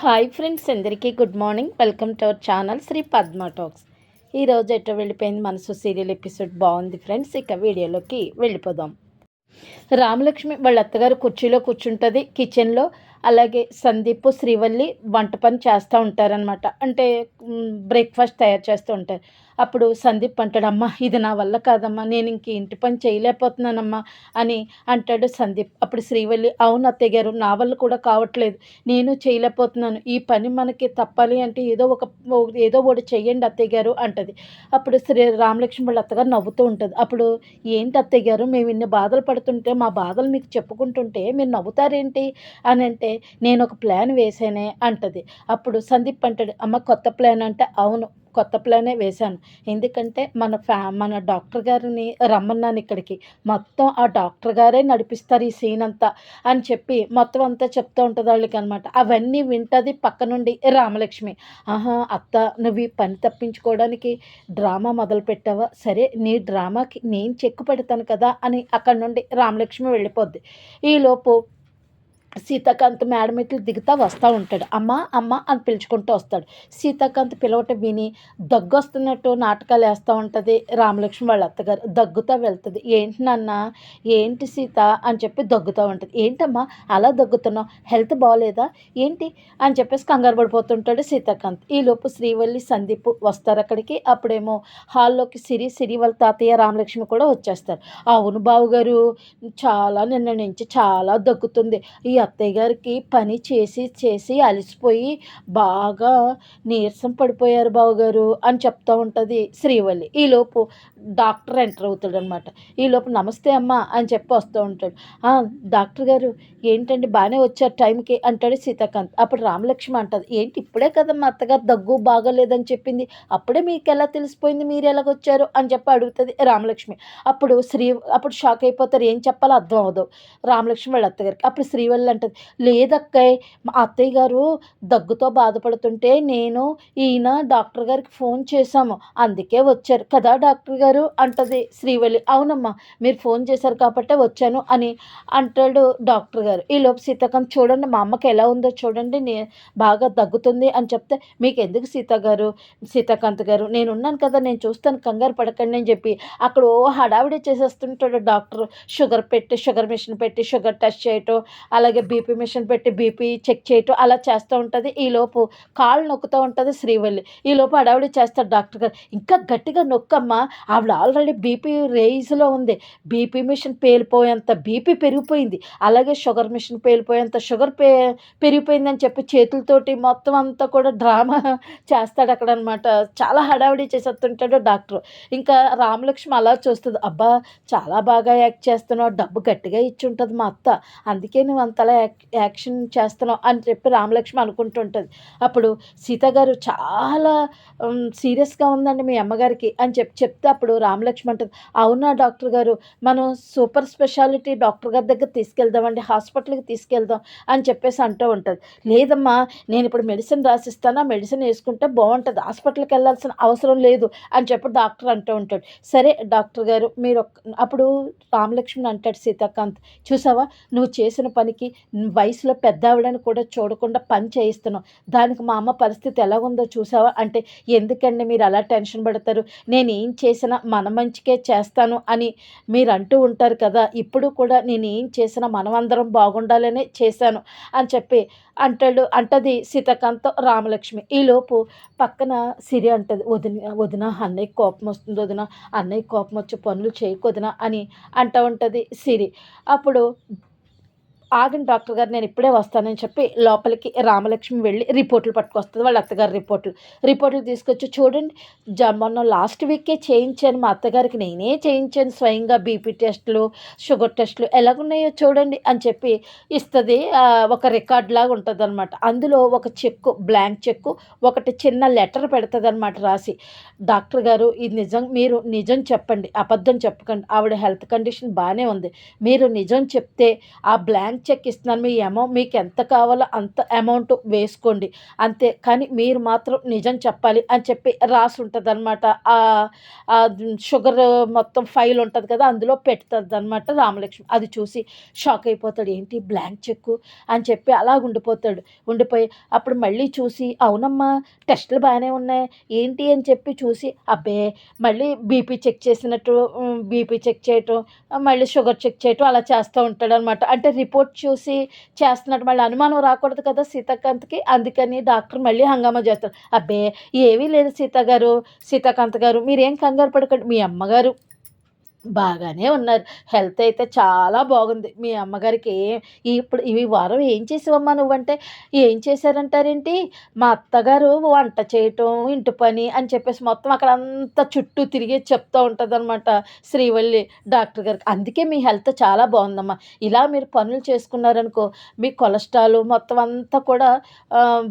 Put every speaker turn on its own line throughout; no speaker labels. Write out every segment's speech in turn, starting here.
Hi friends అందరికీ good morning welcome to our channel Sri Padma talks ఈరోజు ఎటో వెళ్ళిపోయింది మనసు సీరియల్ ఎపిసోడ్ బాగుంది ఫ్రెండ్స్ ఇక వీడియోలోకి వెళ్ళిపోదాం. రామలక్ష్మి వాళ్ళ అత్తగారు కుర్చీలో కూర్చుంటుంది. కిచెన్లో అలాగే సందీప్ శ్రీవల్లి వంట పని చేస్తూ ఉంటారనమాట అంటే బ్రేక్ఫాస్ట్ తయారు చేస్తూ ఉంటారు. అప్పుడు సందీప్ అంటాడు అమ్మా ఇది నా వల్ల కాదమ్మా నేను ఇంక ఇంటి పని చేయలేకపోతున్నానమ్మా అని అంటాడు సందీప్. అప్పుడు శ్రీవల్లి అవును అత్తయ్య గారు నా వల్ల కూడా కావట్లేదు. నేను చేయలేకపోతున్నాను. ఈ పని మనకి తప్పాలి అంటే ఏదో ఒక ఏదో ఒకటి చెయ్యండి అత్తయ్య గారు అంటది. అప్పుడు శ్రీ రామలక్ష్మి వాళ్ళ అత్తగారు నవ్వుతూ ఉంటుంది. అప్పుడు ఏంటి అత్తయ్య గారు మేము ఇన్ని బాధలు పడుతుంటే మా బాధలు మీకు చెప్పుకుంటుంటే మీరు నవ్వుతారేంటి? అని అంటే నేను ఒక ప్లాన్ వేసానే అంటది. అప్పుడు సందీప్ అంటాడు అమ్మ కొత్త ప్లాన్ అంటే అవును కొత్త ప్లానే వేశాను. ఎందుకంటే మన ఫ్యా మన డాక్టర్ గారిని రమ్మన్నాను ఇక్కడికి. మొత్తం ఆ డాక్టర్ గారే నడిపిస్తారు ఈ సీన్ అంతా అని చెప్పి మొత్తం అంతా చెప్తూ ఉంటుంది వాళ్ళకి అనమాట అవన్నీ వింటది పక్క నుండి రామలక్ష్మి. ఆహా అత్త నువ్వు ఈ పని తప్పించుకోవడానికి డ్రామా మొదలు పెట్టావా? సరే నీ డ్రామాకి నేను చెక్కు పెడతాను కదా అని అక్కడ నుండి రామలక్ష్మి వెళ్ళిపోద్ది. ఈలోపు సీతాకాంత్ ఇట్లు దిగుతా వస్తూ ఉంటాడు. అమ్మ అమ్మ అని పిలుచుకుంటూ వస్తాడు. సీతాకాంత్ పిలవటం విని దగ్గు వస్తున్నట్టు నాటకాలు వేస్తూ ఉంటుంది. రామలక్ష్మి వాళ్ళ అత్తగారు దగ్గుతా వెళ్తుంది. ఏంటి నాన్న? ఏంటి సీత? అని చెప్పి దగ్గుతూ ఉంటుంది. ఏంటమ్మా? అలా దగ్గుతున్నావు? హెల్త్ బాగోలేదా ఏంటి? అని చెప్పేసి కంగారు పడిపోతుంటాడు సీతాకాంత్. ఈలోపు శ్రీవల్లి సందీప్ వస్తారు అక్కడికి. అప్పుడేమో హాల్లోకి సిరి సిరి వాళ్ళ తాతయ్య రామలక్ష్మి కూడా వచ్చేస్తారు. అవును బావు గారు చాలా నిన్న నుంచి చాలా దగ్గుతుంది. ఈ అత్తయ్య గారికి పని చేసి చేసి అలసిపోయి బాగా నీరసం పడిపోయారు బావగారు అని చెప్తూ ఉంటుంది శ్రీవల్లి. ఈలోపు డాక్టర్ ఎంటర్ అవుతాడు అనమాట ఈలోపు నమస్తే అమ్మ అని చెప్పి వస్తూ ఉంటాడు. డాక్టర్ గారు ఏంటండి బాగానే వచ్చారు టైంకి అంటాడు సీతాకాంత్. అప్పుడు రామలక్ష్మి అంటుంది ఏంటి ఇప్పుడే కదమ్మా అత్తగారు దగ్గు బాగోలేదని చెప్పింది. అప్పుడే మీకు ఎలా తెలిసిపోయింది మీరు ఎలాగొచ్చారు? అని చెప్పి అడుగుతుంది రామలక్ష్మి. అప్పుడు శ్రీ అప్పుడు షాక్ అయిపోతారు ఏం చెప్పాలో అర్థం అవ్వదు రామలక్ష్మి వాళ్ళ అత్తగారికి. అప్పుడు శ్రీవల్లి అంటది. లేదక్కయ్య మా అత్తయ్య గారు దగ్గుతో బాధపడుతుంటే నేను ఈయన డాక్టర్ గారికి ఫోన్ చేశాము. అందుకే వచ్చారు. కదా డాక్టర్ గారు? అంటది శ్రీవల్లి. అవునమ్మా మీరు ఫోన్ చేశారు కాబట్టే వచ్చాను అని అంటాడు డాక్టర్ గారు. ఈలోపు సీతాకాంత్ చూడండి మా అమ్మకి ఎలా ఉందో చూడండి నే బాగా దగ్గుతుంది అని చెప్తే మీకు ఎందుకు సీత గారు? సీతాకాంత్ గారు నేను ఉన్నాను కదా నేను చూస్తాను కంగారు పడకండి అని చెప్పి అక్కడ ఓ హడావిడి చేసేస్తుంటాడు డాక్టర్. షుగర్ పెట్టి షుగర్ మిషన్ పెట్టి షుగర్ టెస్ట్ చేయటం అలాగే బీపీ మిషన్ పెట్టి బీపీ చెక్ చేయటం అలా చేస్తూ ఉంటుంది. ఈలోపు కాళ్ళు నొక్కుతూ ఉంటుంది శ్రీవల్లి. ఈలోపు హడావిడి చేస్తాడు డాక్టర్ గారు. ఇంకా గట్టిగా నొక్కమ్మా ఆవిడ ఆల్రెడీ బీపీ రేజ్లో ఉంది. బీపీ మిషన్ పేలిపోయేంత బీపీ పెరిగిపోయింది. అలాగే షుగర్ మిషన్ పేలిపోయేంత షుగర్ పే పెరిగిపోయిందని చెప్పి చేతులతోటి మొత్తం అంతా కూడా డ్రామా చేస్తాడు అక్కడ అనమాట చాలా హడావిడి చేసేస్తుంటాడు డాక్టర్. ఇంకా రామలక్ష్మి అలా చూస్తుంది. అబ్బా చాలా బాగా యాక్ట్ చేస్తున్నావు. డబ్బు గట్టిగా ఇచ్చి ఉంటుంది మా అత్త. అందుకే నువ్వు అంత యాక్ యాక్షన్ చేస్తున్నావు అని చెప్పి రామలక్ష్మి అనుకుంటుంటుంది. అప్పుడు సీత గారు చాలా సీరియస్గా ఉందండి మీ అమ్మగారికి అని చెప్పి చెప్తే అప్పుడు రామలక్ష్మి అంటుంది అవునా డాక్టర్ గారు మనం సూపర్ స్పెషాలిటీ డాక్టర్ గారి దగ్గర తీసుకెళ్దామండి హాస్పిటల్కి తీసుకెళ్దాం అని చెప్పేసి అంటూ ఉంటుంది. లేదమ్మా నేను ఇప్పుడు మెడిసిన్ రాసిస్తాను ఆ మెడిసిన్ వేసుకుంటే బాగుంటుంది హాస్పిటల్కి వెళ్ళాల్సిన అవసరం లేదు అని చెప్పి డాక్టర్ అంటూ ఉంటాడు సరే డాక్టర్ గారు మీరు అప్పుడు రామలక్ష్మణ్ అంటాడు సీతాకాంత్ చూసావా నువ్వు చేసిన పనికి వయసులో పెద్దావిడని కూడా చూడకుండా పని చేయిస్తున్నావు. దానికి మా అమ్మ పరిస్థితి ఎలా ఉందో చూసావా? అంటే ఎందుకండి మీరు అలా టెన్షన్ పడతారు? నేను ఏం చేసినా మన మంచికే చేస్తాను అని మీరు అంటూ ఉంటారు కదా. ఇప్పుడు కూడా నేను ఏం చేసినా మనమందరం బాగుండాలనే చేశాను అని చెప్పి అంటాడు. అంటది సీతాకాంత్ రామలక్ష్మి. ఈలోపు పక్కన సిరి అంటది వదిన వదిన అన్నయ్య కోపం వస్తుంది వదిన అన్నయ్య కోపం వచ్చి పనులు చేయకొదిన అని అంటూ ఉంటుంది సిరి. అప్పుడు ఆగండి డాక్టర్ గారు నేను ఇప్పుడే వస్తానని చెప్పి లోపలికి రామలక్ష్మి వెళ్ళి రిపోర్ట్లు పట్టుకొస్తుంది వాళ్ళ అత్తగారి రిపోర్ట్లు. రిపోర్ట్లు తీసుకొచ్చి చూడండి మొన్న లాస్ట్ వీకే చేయించాను మా అత్తగారికి నేనే చేయించాను స్వయంగా బీపీ టెస్టులు షుగర్ టెస్టులు ఎలాగున్నాయో చూడండి అని చెప్పి ఇస్తుంది ఒక రికార్డ్ లాగా ఉంటుంది అనమాట అందులో ఒక చెక్కు బ్లాంక్ చెక్కు ఒకటి చిన్న లెటర్ పెడుతుంది అనమాట రాసి. డాక్టర్ గారు ఇది నిజం మీరు నిజం చెప్పండి అబద్ధం చెప్పకండి ఆవిడ హెల్త్ కండిషన్ బాగానే ఉంది. మీరు నిజం చెప్తే ఆ బ్లాంక్ బ్లాంక్ చెక్ ఇస్తున్నాను. మీ అమౌంట్ మీకు ఎంత కావాలో అంత అమౌంట్ వేసుకోండి. అంతే. కానీ మీరు మాత్రం నిజం చెప్పాలి అని చెప్పి రాసి ఉంటుంది అనమాట షుగర్ మొత్తం ఫైల్ ఉంటుంది కదా అందులో పెడుతుంది అనమాట రామలక్ష్మి. అది చూసి షాక్ అయిపోతాడు. ఏంటి బ్లాంక్ చెక్ అని చెప్పి అలా ఉండిపోతాడు. ఉండిపోయి అప్పుడు మళ్ళీ చూసి అవునమ్మా టెస్టులు బాగానే ఉన్నాయి. ఏంటి? అని చెప్పి చూసి అబ్బే మళ్ళీ బీపీ చెక్ చేసినట్టు బీపీ చెక్ చేయటం మళ్ళీ షుగర్ చెక్ చేయటం అలా చేస్తూ ఉంటాడు అనమాట అంటే రిపోర్ట్ చూసి చేస్తున్నట్టు మళ్ళీ అనుమానం రాకూడదు కదా సీతాకాంత్కి. అందుకని డాక్టర్ మళ్ళీ హంగామా చేస్తారు అబ్బే ఏమీ లేదు సీత గారు సీతాకాంత్ గారు మీరేం కంగారు పడకండి. మీ అమ్మగారు బాగానే ఉన్నారు. హెల్త్ అయితే చాలా బాగుంది. మీ అమ్మగారికి ఏం ఇప్పుడు ఈ వారం ఏం చేసావమ్మా నువ్వంటే? ఏం చేశారంటారేంటి? మా అత్తగారు వంట చేయటం ఇంటి పని అని చెప్పేసి మొత్తం అక్కడ అంతా చుట్టూ తిరిగి చెప్తూ ఉంటుంది అనమాట శ్రీవల్లి డాక్టర్ గారికి. అందుకే మీ హెల్త్ చాలా బాగుందమ్మా. ఇలా మీరు పనులు చేసుకున్నారనుకో మీ కొలెస్ట్రాల్ మొత్తం అంతా కూడా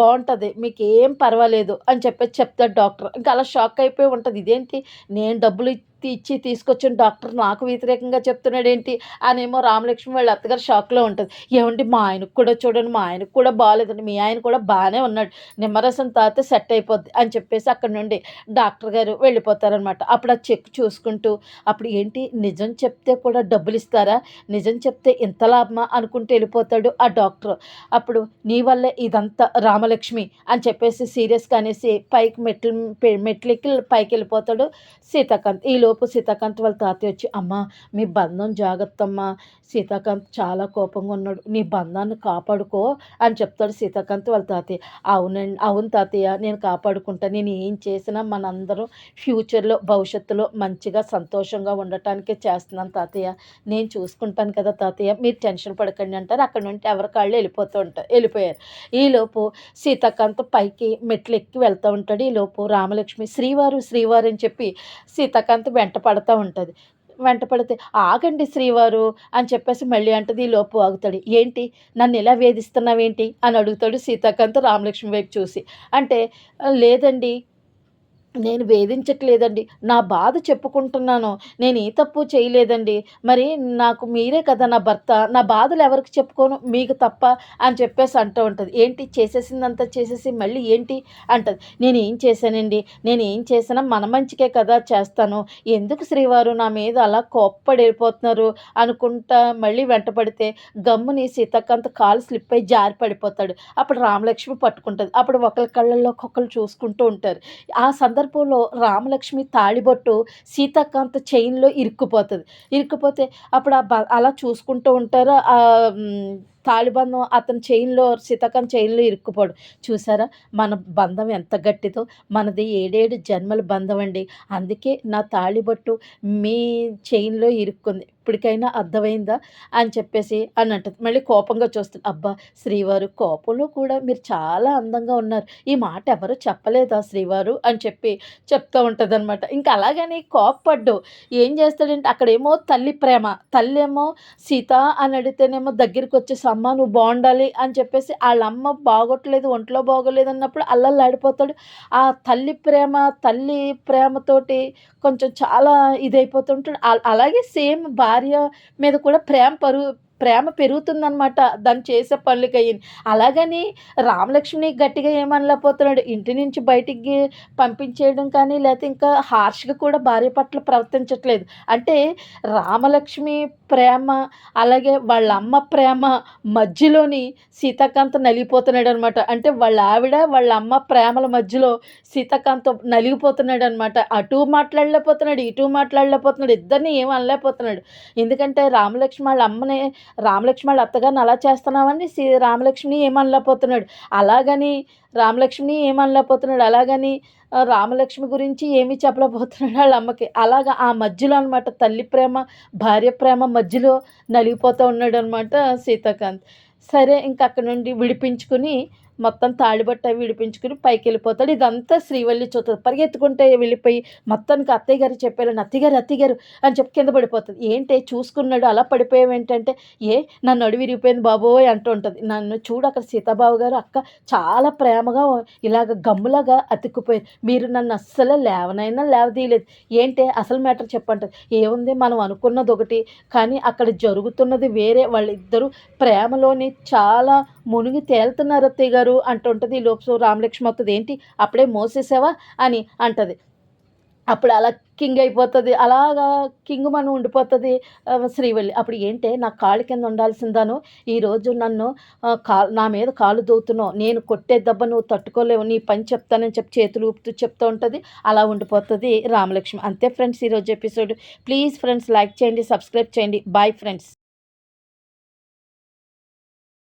బాగుంటుంది. మీకు ఏం పర్వాలేదు అని చెప్పేసి చెప్తాడు డాక్టర్. ఇంకా అలా షాక్ అయిపోయి ఉంటుంది. ఇదేంటి? నేను డబ్బులు ఇచ్చి తీసుకొచ్చిన డాక్టర్ నాకు వ్యతిరేకంగా చెప్తున్నాడు ఏంటి అనేమో రామలక్ష్మి వాళ్ళ అత్తగారు షాక్లో ఉంటుంది. ఏమండి మా ఆయనకు కూడా చూడండి మా ఆయనకు కూడా బాగాలేదండి మీ ఆయన కూడా బాగానే ఉన్నాడు. నిమ్మరసం తాగితే సెట్ అయిపోద్ది అని చెప్పేసి అక్కడ నుండి డాక్టర్ గారు వెళ్ళిపోతారనమాట. అప్పుడు ఆ చెక్ చూసుకుంటూ అప్పుడు ఏంటి నిజం చెప్తే కూడా డబ్బులు ఇస్తారా? నిజం చెప్తే ఇంత లాభమా? అనుకుంటూ వెళ్ళిపోతాడు ఆ డాక్టర్. అప్పుడు నీ వల్లే ఇదంతా రామలక్ష్మి అని చెప్పేసి సీరియస్గా అనేసి పైకి మెట్లు మెట్లెక్కి పైకి వెళ్ళిపోతాడు సీతాకాంత్. ఈలో లోపు సీతాకాంత్ వాళ్ళ తాతయ్య వచ్చి అమ్మ మీ బంధం జాగ్రత్త అమ్మ సీతాకాంత్ చాలా కోపంగా ఉన్నాడు. నీ బంధాన్ని కాపాడుకో అని చెప్తాడు సీతాకాంత్ వాళ్ళ తాతయ్య. అవునండి అవును తాతయ్య నేను కాపాడుకుంటా. నేను ఏం చేసినా మనందరం ఫ్యూచర్లో భవిష్యత్తులో మంచిగా సంతోషంగా ఉండటానికే చేస్తున్నాను తాతయ్య. నేను చూసుకుంటాను కదా తాతయ్య. మీరు టెన్షన్ పడకండి అంటారు. అక్కడ నుండి ఎవరి కాళ్ళు వెళ్ళిపోతూ ఉంటారు వెళ్ళిపోయారు. ఈలోపు సీతాకాంత్ పైకి మెట్లు ఎక్కి వెళ్తూ ఉంటాడు. ఈలోపు రామలక్ష్మి శ్రీవారు శ్రీవారు అని చెప్పి సీతాకాంత్ వెంట పడతా ఉంటుంది. వెంట పడితే ఆగండి శ్రీవారు అని చెప్పేసి మళ్ళీ అంటది ఈ లోపు ఆగుతాడు. ఏంటి? నన్ను ఇలా వేధిస్తున్నావేంటి? అని అడుగుతాడు సీతాకాంత్ రామలక్ష్మి వైపు చూసి. అంటే లేదండి నేను వేధించట్లేదండి. నా బాధ చెప్పుకుంటున్నాను. నేను ఏ తప్పు చేయలేదండి. మరి నాకు మీరే కదా నా భర్త. నా బాధలు ఎవరికి చెప్పుకోను? మీకు తప్ప అని చెప్పేసి అంటూ ఉంటుంది. ఏంటి? చేసేసిందంతా చేసేసి మళ్ళీ ఏంటి? అంటది. నేను ఏం చేశానండి? నేను ఏం చేసినా మన మంచికే కదా చేస్తాను. ఎందుకు శ్రీవారు నా మీద అలా కోప్పడిపోతున్నారు అనుకుంటా మళ్ళీ వెంటపడితే గమ్ముని సీతక్కంత కాలు స్లిప్ అయి జారి పడిపోతాడు. అప్పుడు రామలక్ష్మి పట్టుకుంటుంది. అప్పుడు ఒకరి కళ్ళల్లో ఒక్కొక్కరు చూసుకుంటూ ఉంటారు. ఆ సందర్భం సందర్భంలో రామలక్ష్మి తాళిబొట్టు సీతాకాంత చైన్లో ఇరుక్కుపోతుంది. ఇరుక్కుపోతే అప్పుడు అలా చూసుకుంటూ ఉంటారు. తాళిబంధం అతని చైన్లో సీతాకాంత్ చైన్లో ఇరుక్కుపోడు. చూసారా? మన బంధం ఎంత గట్టిదో. మనది ఏడేడు జన్మల బంధం అండి అందుకే నా తాళిబొట్టు మీ చైన్లో ఇరుక్కుంది. ఇప్పటికైనా అర్థమైందా అని చెప్పేసి అని అంటుంది మళ్ళీ కోపంగా చూస్తుంది. అబ్బా శ్రీవారు కోపంలో కూడా మీరు చాలా అందంగా ఉన్నారు. ఈ మాట ఎవరు చెప్పలేదా శ్రీవారు అని చెప్పి చెప్తూ ఉంటుంది అనమాట ఇంకా అలాగని కోపపడ్డు. ఏం చేస్తాడంటే అక్కడేమో తల్లి ప్రేమ. తల్లి ఏమో సీత అని అడిగితేనేమో దగ్గరికి వచ్చేసి అమ్మ నువ్వు బాగుండాలి అని చెప్పేసి వాళ్ళ అమ్మ బాగోట్లేదు ఒంట్లో బాగోలేదు అన్నప్పుడు అల్లల్లాడిపోతాడు. ఆ తల్లి ప్రేమ తల్లి ప్రేమతోటి కొంచెం చాలా ఇదైపోతుంటాడు. అలాగే సేమ్ భార్య మీద కూడా ప్రేమ పరు ప్రేమ పెరుగుతుందనమాట దాన్ని చేసే పనులకి అయ్యింది అలాగని రామలక్ష్మిని గట్టిగా ఏమనలేకపోతున్నాడు. ఇంటి నుంచి బయటికి పంపించేయడం కానీ లేకపోతే ఇంకా హార్ష్గా కూడా భార్య పట్ల ప్రవర్తించట్లేదు. అంటే రామలక్ష్మి ప్రేమ అలాగే వాళ్ళ అమ్మ ప్రేమ మధ్యలోని సీతాకాంత్ నలిగిపోతున్నాడు అనమాట అంటే వాళ్ళ ఆవిడ వాళ్ళ అమ్మ ప్రేమల మధ్యలో సీతాకాంత్ నలిగిపోతున్నాడు అనమాట అటు మాట్లాడలేకపోతున్నాడు ఇటు మాట్లాడలేకపోతున్నాడు ఇద్దరిని ఏం అనలేకపోతున్నాడు ఎందుకంటే రామలక్ష్మి వాళ్ళ అమ్మనే రామలక్ష్మణ్ అత్తగారిని అలా చేస్తున్నామని శ్రీ రామలక్ష్మిని ఏమనలేకపోతున్నాడు? అలాగని రామలక్ష్మిని ఏమనలేకపోతున్నాడు? అలాగని రామలక్ష్మి గురించి ఏమీ చెప్పలేకపోతున్నాడు వాళ్ళ అమ్మకి. అలాగా ఆ మధ్యలో అనమాట తల్లి ప్రేమ భార్య ప్రేమ మధ్యలో నలిగిపోతూ ఉన్నాడు అనమాట సీతాకాంత్. సరే ఇంక అక్కడ నుండి విడిపించుకుని మొత్తం తాళిబట్ట విడిపించుకుని పైకి వెళ్ళిపోతాడు ఇదంతా శ్రీవల్లి చూస్తుంది పరిగెత్తుకుంటే వెళ్ళిపోయి మొత్తానికి అత్తయ్య గారు చెప్పారు అత్తయ్య గారు అత్తయ్య గారు అని చెప్పి కింద పడిపోతుంది. ఏంటి చూసుకున్నాడు అలా పడిపోయావు ఏంటంటే ఏ నన్ను అడివి విరిగిపోయింది బాబోయ్ అంటూ ఉంటుంది. నన్ను చూడు అక్కడ సీతాబాబు గారు అక్క చాలా ప్రేమగా ఇలాగ గమ్ములాగా అతుక్కుపోయారు. మీరు నన్ను అస్సలు లేవనైనా లేవదీయలేదు. ఏంటి అసలు మ్యాటర్ చెప్పంటారు. ఏముంది మనం అనుకున్నది ఒకటి కానీ అక్కడ జరుగుతున్నది వేరే. వాళ్ళిద్దరూ ప్రేమలోని చాలా మునిగి తేలుతున్నారు అత్తయ్య గారు. అంటుంటుంది ఈ లోపు. రామలక్ష్మి అవుతుంది ఏంటి? అప్పుడే మోసేసావా? అని అంటది. అప్పుడు అలా కింగ్ అయిపోతుంది. అలాగా కింగ్ మనం ఉండిపోతుంది శ్రీవల్లి. అప్పుడు ఏంటే నా కాళ్ళ కింద ఉండాల్సిందాను ఈరోజు నన్ను కా నా మీద కాలు దూతున్నావు. నేను కొట్టే దెబ్బ నువ్వు తట్టుకోలేవు. నీ పని చెప్తానని చెప్పి చేతులు ఊపుతూ చెప్తూ ఉంటుంది. అలా ఉండిపోతుంది రామలక్ష్మి. అంతే ఫ్రెండ్స్ ఈరోజు ఎపిసోడ్. ప్లీజ్ ఫ్రెండ్స్ లైక్ చేయండి సబ్స్క్రైబ్ చేయండి. Bye friends.